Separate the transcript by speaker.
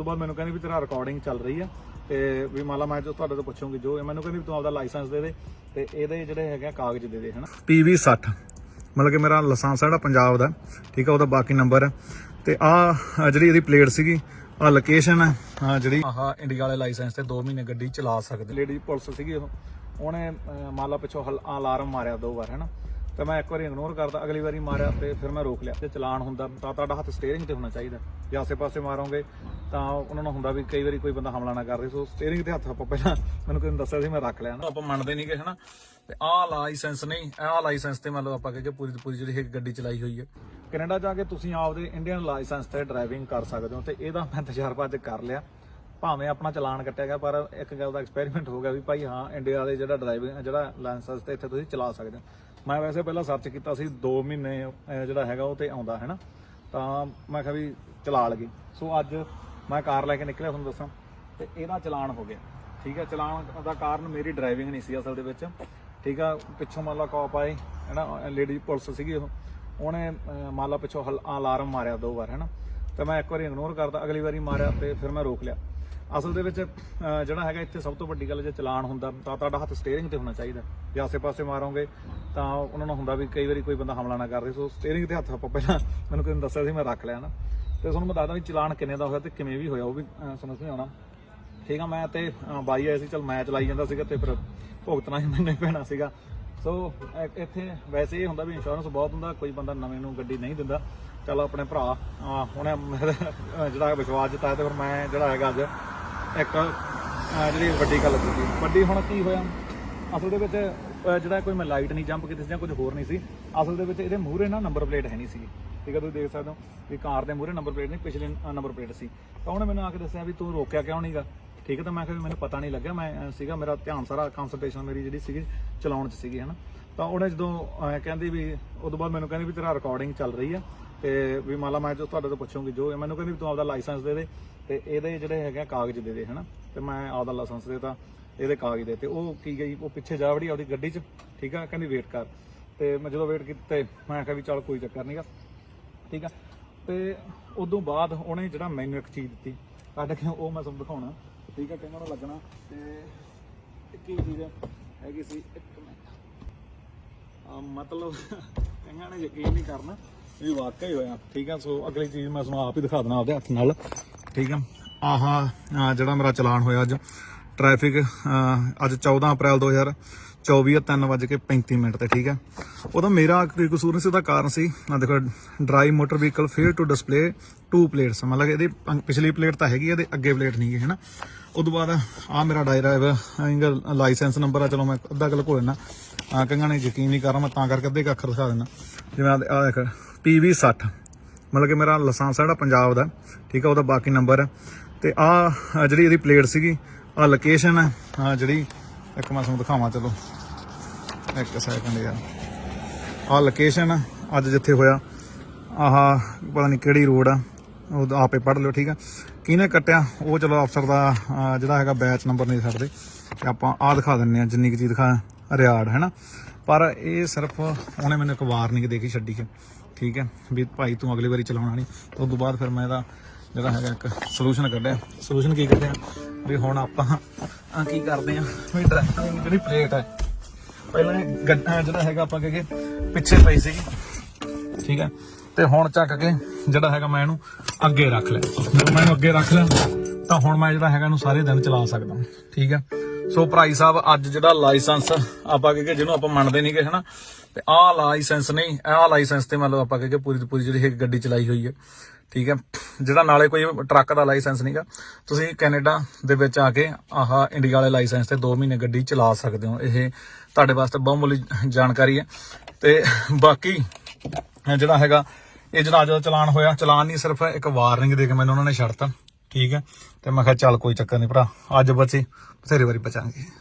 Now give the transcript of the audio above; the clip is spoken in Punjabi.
Speaker 1: ਤੋਂ ਬਾਅਦ ਮੈਨੂੰ ਕਹਿੰਦੀ ਵੀ ਤੇਰਾ ਰਿਕਾਰਡਿੰਗ ਚੱਲ ਰਹੀ ਆ ਤੇ ਵੀ ਮੰਨ ਲਾ ਮੈਂ ਜੋ ਤੁਹਾਡੇ ਤੋਂ ਪੁੱਛੂੰਗੀ ਜੋ ਇਹ ਮੈਨੂੰ ਕਹਿੰਦੀ ਵੀ ਤੂੰ ਆਪਦਾ ਲਾਇਸੈਂਸ ਦੇ ਦੇ ਤੇ ਇਹਦੇ ਜਿਹੜੇ ਹੈਗੇ ਆ ਕਾਗਜ਼ ਦੇ ਦੇ ਹਨਾ? PV 60 ਮਤਲਬ ਕਿ ਮੇਰਾ ਲਾਇਸੈਂਸ ਜਿਹੜਾ ਪੰਜਾਬ ਦਾ ਠੀਕ ਆ ਉਹਦਾ ਬਾਕੀ ਨੰਬਰ ਹੈ ਤੇ ਆ ਜਿਹੜੀ ਇਹਦੀ ਪਲੇਟ ਸੀਗੀ ਆ ਲੋਕੇਸ਼ਨ ਹੈ ਜਿਹੜੀ ਆਹ ਇੰਡੀਆ ਵਾਲੇ ਲਾਇਸੈਂਸ ਤੇ 2 ਮਹੀਨੇ ਗੱਡੀ ਚਲਾ ਸਕਦੇ। ਲੇਡੀ ਪੁਲਿਸ ਸੀਗੀ ਉਹ ਉਹਨੇ ਅਹ, ਮੰਨ ਲਾ ਪਿੱਛੋਂ ਹਲ- ਅਲਾਰਮ ਮਾਰਿਆ ਦੋ ਵਾਰ ਹੈਨਾ? ਤਾਂ ਮੈਂ ਇੱਕ ਵਾਰੀ ਇਗਨੋਰ ਕਰਦਾ, ਅਗਲੀ ਵਾਰੀ ਮਾਰਿਆ ਤੇ ਫਿਰ ਮੈਂ ਰੋਕ ਲਿਆ। ਤੇ ਚਲਾਨ ਹੁੰਦਾ ਤਾਂ ਤੁਹਾਡਾ ਹੱਥ ਸਟੀਅਰਿੰਗ ਤੇ ਹੋਣਾ ਚਾਹੀਦਾ। ਜੇ ਆਸੇ-ਪਾਸੇ ਮਾਰੋਗੇ ਤਾਂ ਉਹਨਾਂ ਨੂੰ ਹੁੰਦਾ ਵੀ ਕਈ ਵਾਰੀ ਕੋਈ ਬੰਦਾ ਹਮਲਾ ਨਾ ਕਰ ਰਿਹਾ ਸੋ ਸਟੀਅਰਿੰਗ ਤੇ ਹੱਥ ਆਪਾਂ ਪਹਿਲਾਂ ਮੈਨੂੰ ਕਿਸੇ ਨੇ ਦੱਸਿਆ ਸੀ, ਮੈਂ ਰੱਖ ਲਿਆ ਨਾ। ਆਪਾਂ ਮੰਨਦੇ ਨਹੀਂ ਨਹੀਂਗੇ ਹਨਾ। ਤੇ ਆਹ ਲਾਇਸੈਂਸ ਨਹੀਂ, ਆਹ ਲਾਇਸੈਂਸ ਤੇ ਮਤਲਬ ਲਓ ਆਪਾਂ ਕਹੇ ਪੂਰੀ ਦੀ ਪੂਰੀ ਜਿਹੜੀ ਇਹ ਗੱਡੀ ਚਲਾਈ ਹੋਈ ਹੈ। ਕੈਨੇਡਾ ਜਾ ਕੇ ਤੁਸੀਂ ਆਪਦੇ ਇੰਡੀਅਨ ਲਾਇਸੈਂਸ ਤੇ ਡਰਾਈਵਿੰਗ ਕਰ ਸਕਦੇ ਹੋ ਤੇ ਇਹਦਾ ਮੈਂ ਤਜਰਬਾ ਅੱਜ ਕਰ ਲਿਆ। ਭਾਵੇਂ ਆਪਣਾ ਚਲਾਨ ਕੱਟਿਆ ਗਿਆ, ਪਰ ਇੱਕ ਗੱਲ ਦਾ ਐਕਸਪੈਰੀਮੈਂਟ ਹੋ ਗਿਆ ਵੀ ਭਾਈ ਹਾਂ ਇੰਡੀਆ ਦੇ ਜਿਹੜਾ ਡਰਾਈਵਿੰਗ ਜਿਹੜਾ ਲਾਇਸੈਂਸ ਤੇ ਇੱਥੇ ਤੁਸੀਂ ਚਲਾ ਸਕਦੇ ਹੋ। ਮੈਂ ਵੈਸੇ ਪਹਿਲਾਂ ਸਰਚ ਕੀਤਾ ਸੀ 2 ਮਹੀਨੇ ਅਹ, ਜਿਹੜਾ ਹੈਗਾ ਉਹ ਤੇ ਆਉਂਦਾ ਹੈ ਨਾ? ਤਾਂ ਮੈਂ ਕਿਹਾ ਵੀ ਚਲਾ ਲਗੀ ਸੋ ਅੱਜ ਮੈਂ ਕਾਰ ਲੈ ਕੇ ਨਿਕਲਿਆ ਤੁਹਾਨੂੰ ਦੱਸਾਂ। ਤੇ ਇਹਦਾ ਚਲਾਨ ਹੋ ਗਿਆ। ਠੀਕ ਹੈ ਚਲਾਨ ਦਾ ਕਾਰਨ ਮੇਰੀ ਡਰਾਈਵਿੰਗ ਨਹੀਂ ਸੀ ਅਸਲ ਦੇ ਵਿੱਚ। ਠੀਕ ਆ ਪਿੱਛੋਂ ਮੰਨ ਲਾ ਕਾਪ ਆਏ ਹੈ ਨਾ? ਲੇਡੀ ਪੁਲਿਸ ਸੀਗੀ ਉਹ। ਉਹਨੇ ਅਹ, ਮੰਨ ਲਾ ਪਿੱਛੋਂ ਹਲ- ਅਲਾਰਮ ਮਾਰਿਆ ਦੋ ਵਾਰ ਹੈ ਨਾ? ਤੇ ਮੈਂ ਇੱਕ ਵਾਰੀ ਇਗਨੋਰ ਕਰਦਾ ਅਗਲੀ ਵਾਰੀ ਮਾਰਿਆ ਤੇ ਫਿਰ ਮੈਂ ਰੋਕ ਲਿਆ। ਅਸਲ ਦੇ ਵਿੱਚ ਜਿਹੜਾ ਹੈਗਾ ਇੱਥੇ ਸਭ ਤੋਂ ਵੱਡੀ ਗੱਲ ਜੇ ਚਲਾਨ ਹੁੰਦਾ ਤਾਂ ਤੁਹਾਡਾ ਹੱਥ ਸਟੀਅਰਿੰਗ ਤੇ ਹੋਣਾ ਚਾਹੀਦਾ। ਜੇ ਆਸੇ-ਪਾਸੇ ਮਾਰੋਗੇ ਤਾਂ ਉਹਨਾਂ ਨੂੰ ਹੁੰਦਾ ਵੀ ਕਈ ਵਾਰੀ ਕੋਈ ਬੰਦਾ ਹਮਲਾ ਨਾ ਕਰ ਰਿਹਾ ਸੋ ਸਟੀਅਰਿੰਗ ਤੇ ਹੱਥ ਆਪਾਂ ਪਹਿਲਾਂ ਮੈਨੂੰ ਕਿਸੇ ਨੇ ਦੱਸਿਆ ਸੀ ਮੈਂ ਰੱਖ ਲਿਆ ਨਾ। ਤੇ ਤੁਹਾਨੂੰ ਮੈਂ ਦੱਸਦਾ ਵੀ ਚਲਾਨ ਕਿੰਨੇ ਦਾ ਹੋਇਆ ਤੇ ਕਿਵੇਂ ਵੀ ਹੋਇਆ ਉਹ ਵੀ ਸਮਝ ਨਹੀਂ ਆਉਣਾ। ਠੀਕ ਆ ਮੈਂ ਤੇ ਬਾਈ ਆਏ ਸੀ ਚਲ ਮੈਂ ਚਲਾਈ ਜਾਂਦਾ ਸੀਗਾ ਤੇ ਫਿਰ ਭੁਗਤਣਾ ਹੀ ਮੈਨੂੰ ਪੈਣਾ ਸੀਗਾ। ਸੋ ਇੱਥੇ ਵੈਸੇ ਇਹ ਹੁੰਦਾ ਵੀ ਇੰਸ਼ੋਰੈਂਸ ਬਹੁਤ ਹੁੰਦਾ ਕੋਈ ਬੰਦਾ ਨਵੇਂ ਨੂੰ ਗੱਡੀ ਨਹੀਂ ਦਿੰਦਾ। ਚਲ ਆਪਣੇ ਭਰਾ ਅਹ, ਉਹਨੇ ਮੇਰਾ, ਜਿਹੜਾ ਵਿਸ਼ਵਾਸ ਜਤਾਇਆ ਤੇ ਫਿਰ ਮੈਂ ਜਿਹੜਾ ਹੈਗਾ ਅੱਜ ਇੱਕ ਅਹ, ਜਿਹੜੀ ਵੱਡੀ ਗੱਲ ਕੀਤੀ ਵੱਡੀ ਹੁਣ ਕੀ ਹੋਇਆ? ਅਸਲ ਦੇ ਵਿੱਚ ਅਹ, ਜਿਹੜਾ ਕੋਈ ਮੈਂ ਲਾਈਟ ਨਹੀਂ ਜੰਪ ਕੀਤੀ ਸੀ ਜਾਂ ਕੁਝ ਹੋਰ ਨਹੀਂ ਸੀ ਅਸਲ ਦੇ ਵਿੱਚ ਇਹਦੇ ਮੂਹਰੇ ਨਾ ਨੰਬਰ ਪਲੇਟ ਹੈ ਨਹੀਂ ਸੀ। ਠੀਕ ਹੈ ਤੁਸੀਂ ਦੇਖ ਸਕਦੇ ਹੋ ਵੀ ਕਾਰ ਦੇ ਮੂਹਰੇ ਨੰਬਰ ਪਲੇਟ ਨਹੀਂ ਪਿਛਲੇ ਨੰਬਰ ਪਲੇਟ ਸੀ। ਤਾਂ ਉਹਨੇ ਮੈਨੂੰ ਆ ਕੇ ਦੱਸਿਆ ਵੀ ਤੂੰ ਰੋਕਿਆ ਕਿਉਂ ਨਹੀਂਗਾ ਠੀਕ ਹੈ ਤਾਂ ਮੈਂ ਕਿਹਾ ਵੀ ਮੈਨੂੰ ਪਤਾ ਨਹੀਂ ਲੱਗਿਆ ਮੈਂ ਅਹ, ਸੀਗਾ ਮੇਰਾ ਧਿਆਨ ਸਾਰਾ ਕਨਸੈਂਟ੍ਰੇਸ਼ਨ ਮੇਰੀ ਜਿਹੜੀ ਸੀਗੀ ਚਲਾਉਣ 'ਚ ਸੀਗੀ ਹਨਾ ਤਾਂ ਉਹਨੇ ਜਦੋਂ ਅਹ, ਕਹਿੰਦੀ ਵੀ ਉਦੋਂ ਬਾਅਦ ਮੈਨੂੰ ਕਹਿੰਦੀ ਵੀ ਤੇਰਾ ਰਿਕਾਰਡਿੰਗ ਚੱਲ ਰਹੀ ਆ। ਤੇ ਵੀ ਮੰਨ ਲਾ ਮੈਂ ਜੋ ਤੁਹਾਡੇ ਤੋਂ ਪੁੱਛੂੰਗੀ, ਜੋ ਮੈਨੂੰ ਕਹਿੰਦੀ ਵੀ ਤੂੰ ਆਪਦਾ ਲਾਇਸੈਂਸ ਦੇ ਦੇ ਤੇ ਇਹਦੇ ਜਿਹੜੇ ਹੈਗੇ ਆ ਕਾਗਜ਼ ਦੇ ਦੇ, ਹਨਾ? ਤੇ ਮੈਂ ਆਪਦਾ ਲਾਇਸੈਂਸ ਦੇਤਾ, ਇਹਦੇ ਕਾਗਜ਼ ਦੇ ਤੇ ਉਹ ਕੀ ਗਈ ਉਹ ਪਿੱਛੇ ਜਾ ਵੜੀ ਆਪਦੀ ਗੱਡੀ 'ਚ, ਠੀਕ ਆ? ਕਹਿੰਦੀ ਵੇਟ ਕਰ। ਤੇ ਮੈਂ ਜਦੋਂ ਵੇਟ ਕੀਤੇ, ਮੈਂ ਕਿਹਾ ਵੀ ਚੱਲ ਕੋਈ ਚੱਕਰ ਨਹੀਂਗਾ ਠੀਕ ਆ? ਤੇ ਉਦੋਂ ਬਾਅਦ ਉਹਨੇ ਜਿਹੜਾ ਮੈਨੂੰ ਇੱਕ ਚੀਜ਼ ਦਿੱਤੀ, ਕੱਢ ਕੇ ਉਹ ਮੈਂ ਤੁਹਾਨੂੰ ਦਿਖਾਉਣਾ, ਠੀਕ ਆ? ਕਹਿੰਦਾ ਨੂੰ ਲੱਗਣਾ? ਤੇ ਇਹ ਕੀ ਚੀਜ਼ ਹੈਗੀ ਸੀ, ਇੱਕ ਮਿੰਟ। ਮਤਲਬ ਕਈਆਂ ਨੇ ਯਕੀਨ ਨਹੀਂ ਕਰਨਾ। ਵੀ ਵਾਕਈ ਹੋਇਆ, ਠੀਕ ਆ? ਸੋ ਅਗਲੀ ਚੀਜ਼ ਮੈਂ ਤੁਹਾਨੂੰ ਆਪ ਹੀ ਦਿਖਾ ਦੇਣਾ ਆਪਦੇ ਹੱਥ ਨਾਲ, ਠੀਕ ਆ? ਆਹਾ ਆਹ ਜਿਹੜਾ ਮੇਰਾ ਚਲਾਨ ਹੋਇਆ ਅੱਜ। ਟ੍ਰੈਫਿਕ ਅੱਜ 14 ਅਪ੍ਰੈਲ 2024 ਆ 3:35 ਮਿੰਟ ਤੇ, ਠੀਕ ਹੈ ਉਹਦਾ ਮੇਰਾ ਕੋਈ ਕਸੂਰ ਨਹੀਂ ਸੀ, ਉਹਦਾ ਕਾਰਨ ਸੀ, ਆ ਦੇਖੋ drive motor vehicle fair to display two plates ਮਤਲਬ ਇਹਦੀ ਪੰ- ਪਿਛਲੀ ਪਲੇਟ ਤਾਂ ਹੈਗੀ ਇਹਦੇ ਅੱਗੇ ਪਲੇਟ ਨਹੀਂ ਹੈ ਹਨਾ? ਉਦੋਂ ਬਾਅਦ ਆ ਮੇਰਾ ਡਰਾਈਵਰ ਲਾਇਸੈਂਸ ਨੰਬਰ ਆ, ਚਲੋ ਮੈਂ ਅੱਧਾ ਕਿਲੋ ਕੋ ਲੈਣਾ ਆ, ਕਈਆਂ ਨੇ ਯਕੀਨ ਨਹੀਂ ਕਰਨਾ, ਮੈਂ ਤਾਂ ਕਰਕੇ ਅੱਧੇ ਕੁ ਅੱਖਰ ਦਿਖਾ ਦਿੰਦਾ। ਜਿਵੇਂ ਆ ਦੇਖ PV 60 ਮਤਲਬ ਕਿ ਮੇਰਾ ਲਾਇਸੈਂਸ ਜਿਹੜਾ ਪੰਜਾਬ ਦਾ। ਠੀਕ ਆ, ਉਹਦਾ ਬਾਕੀ ਨੰਬਰ ਹੈ। ਤੇ ਆ ਜਿਹੜੀ ਇਹਦੀ ਪਲੇਟ ਸੀਗੀ, ਆ ਲੋਕੇਸ਼ਨ ਹੈ। ਆ ਜਿਹੜੀ, ਇੱਕ ਮੈਂ ਤੁਹਾਨੂੰ ਦਿਖਾਵਾਂ, ਚਲੋ। ਇੱਕ ਸੈਕਿੰਡ ਯਾਰ। ਆ ਲੋਕੇਸ਼ਨ ਅੱਜ ਜਿੱਥੇ ਹੋਇਆ। ਆਹ, ਪਤਾ ਨਹੀਂ ਕਿਹੜੀ ਰੋਡ ਆ। ਉਹ ਆਪੇ ਪੜ ਲਿਓ, ਠੀਕ ਆ। ਕਿਹਨੇ ਕੱਟਿਆ? ਉਹ ਚਲੋ ਅਫਸਰ ਦਾ ਜਿਹੜਾ ਹੈਗਾ ਬੈਚ ਨੰਬਰ ਨਹੀਂ ਛੱਡਦੇ। ਤੇ ਆਪਾਂ ਆ ਦਿਖਾ ਦਿੰਨੇ ਆ ਜਿੰਨੀ ਕੁ ਚੀਜ਼ ਦਿਖਾ, ਰਿਆੜ ਹੈਨਾ ਪਰ ਇਹ ਸਿਰਫ, ਉਹਨੇ ਮੈਨੂੰ ਇੱਕ ਵਾਰਨਿੰਗ ਦੇ ਕੇ ਛੱਡੀ ਹੈ। ਠੀਕ ਹੈ, ਵੀ ਭਾਈ ਤੂੰ ਅਗਲੀ ਵਾਰੀ ਚਲਾਉਣਾ ਨਹੀਂ। ਤੇ ਉਸ ਤੋਂ ਬਾਅਦ ਫਿਰ ਮੈਂ ਇਹਦਾ ਜਿਹੜਾ ਹੈਗਾ ਇੱਕ ਸੋਲੂਸ਼ਨ ਕੱਢਿਆ। ਸੋਲੂਸ਼ਨ ਕੀ ਕੱਢਿਆ? ਵੀ ਹੁਣ ਆਪਾਂ ਆਹ ਕੀ ਕਰਦੇ ਆ ਵੀ ਡਰਾਈਵਿੰਗ ਜਿਹੜੀ ਪਲੇਟ ਹੈ, ਪਹਿਲਾਂ ਇਹ ਗੱਡਾ ਜਿਹੜਾ ਹੈਗਾ ਆਪਾਂ ਕਹੇ ਪਿੱਛੇ ਪਈ ਸੀ ਠੀਕ ਹੈ, ਤੇ ਹੁਣ ਚੱਕ ਕੇ ਜਿਹੜਾ ਹੈਗਾ ਮੈਂ ਇਹਨੂੰ ਅੱਗੇ ਰੱਖ ਲਿਆ। ਜਦੋਂ ਮੈਂ ਇਹਨੂੰ ਅੱਗੇ ਰੱਖ ਲਿਆ, ਤਾਂ ਹੁਣ ਮੈਂ ਜਿਹੜਾ ਹੈਗਾ ਇਹਨੂੰ ਸਾਰੇ ਦਿਨ ਚਲਾ ਸਕਦਾ। ਠੀਕ ਹੈ ਸੋ ਭਾਈ ਸਾਹਿਬ, ਅੱਜ ਜਿਹੜਾ ਲਾਇਸੈਂਸ ਆਪਾਂ ਕਹੇ ਜਿਹਨੂੰ ਆਪਾਂ ਮੰਨਦੇ ਨਹੀਂ ਨਹੀਂਗੇ ਹਨਾ? ਤੇ ਆਹ ਲਾਇਸੈਂਸ ਨਹੀਂ, ਆਹ ਲਾਇਸੈਂਸ ਤੇ ਮਤਲਬ ਲਓ ਆਪਾਂ ਕਹੇ ਪੂਰੀ ਦੀ ਪੂਰੀ ਜਿਹੜੀ ਇਹ ਗੱਡੀ ਚਲਾਈ ਹੋਈ ਹੈ। ਠੀਕ ਹੈ? ਜਿਹੜਾ ਨਾਲੇ ਕੋਈ ਟਰੱਕ ਦਾ ਲਾਇਸੈਂਸ ਨਹੀਂਗਾ ਤੁਸੀਂ ਕੈਨੇਡਾ ਦੇ ਵਿੱਚ ਆ ਕੇ ਆਹ ਇੰਡੀਆ ਵਾਲੇ ਲਾਇਸੈਂਸ ਤੇ 2 ਮਹੀਨੇ ਗੱਡੀ ਚਲਾ ਸਕਦੇ ਹੋ। ਇਹ ਤੁਹਾਡੇ ਵਾਸਤੇ ਬਹੁਮੁੱਲੀ ਜਾਣਕਾਰੀ ਹੈ। ਤੇ ਬਾਕੀ ਜਿਹੜਾ ਹੈਗਾ, ਇਹ ਜਿਹੜਾ ਅੱਜ ਦਾ ਚਲਾਨ ਹੋਇਆ, ਚਲਾਨ ਨਹੀਂ ਸਿਰਫ ਇੱਕ ਵਾਰਨਿੰਗ ਦੇ ਕੇ ਮੈਨੂੰ ਉਹਨਾਂ ਨੇ ਛੱਡਤਾ। ਠੀਕ ਹੈ। ਤੇ ਮੈਂ ਕਿਹਾ ਚੱਲ ਕੋਈ ਚੱਕਰ ਨਹੀਂ ਭਰਾ, ਅੱਜ ਬਚੇ ਬਥੇਰੇ ਵਾਰੀ ਬਚਾਂਗੇ।